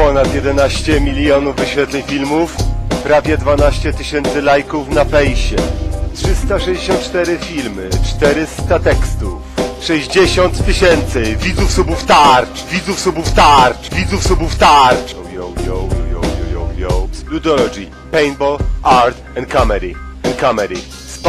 Ponad 11 milionów wyświetleń filmów, prawie 12 tysięcy lajków na fejsie, 364 filmy, 400 tekstów, 60 tysięcy widzów subów tarcz, widzów subów tarcz, widzów subów tarcz. Yo, yo, yo, yo, yo, yo, yo. Ludology, paintball, art and comedy, and comedy.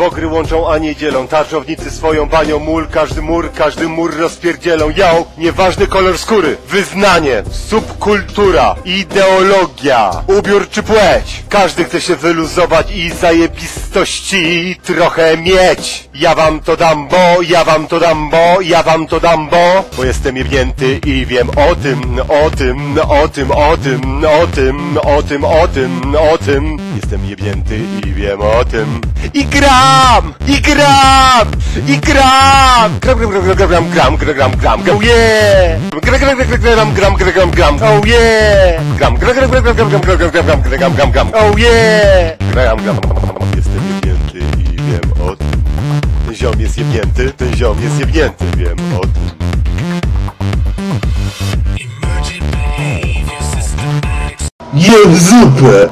Pogry łączą, a nie dzielą, tarczownicy swoją banią mól, każdy mur, każdy mur rozpierdzielą. Yo, nieważny kolor skóry, wyznanie, subkultura, ideologia, ubiór czy płeć. Każdy chce się wyluzować i zajebistości trochę mieć. Ja wam to dam, bo, ja wam to dam, bo, ja wam to dam, bo, bo jestem jebnięty i wiem o tym, o tym, o tym, o tym, o tym, o tym, o tym, o tym. Jestem jebnięty i wiem o tym. I gram! I gram! I gram! Gram, gram, gram, gram, gram, gram, gram, gram, gram, oh yeah! Gram, gram, gram, gram, gram, gram, gram, gram, oh yeah! Gram, gram, gram, gram, gram, gram, gram, gram, gram, gram, gram, gram, gram, oh yeah! Gram, gram, jestem jebnięty i wiem o tym. Ten ziom jest jebnięty, ten ziom jest jebnięty, wiem o tym. Emergent behavior systematics. Jem zupę!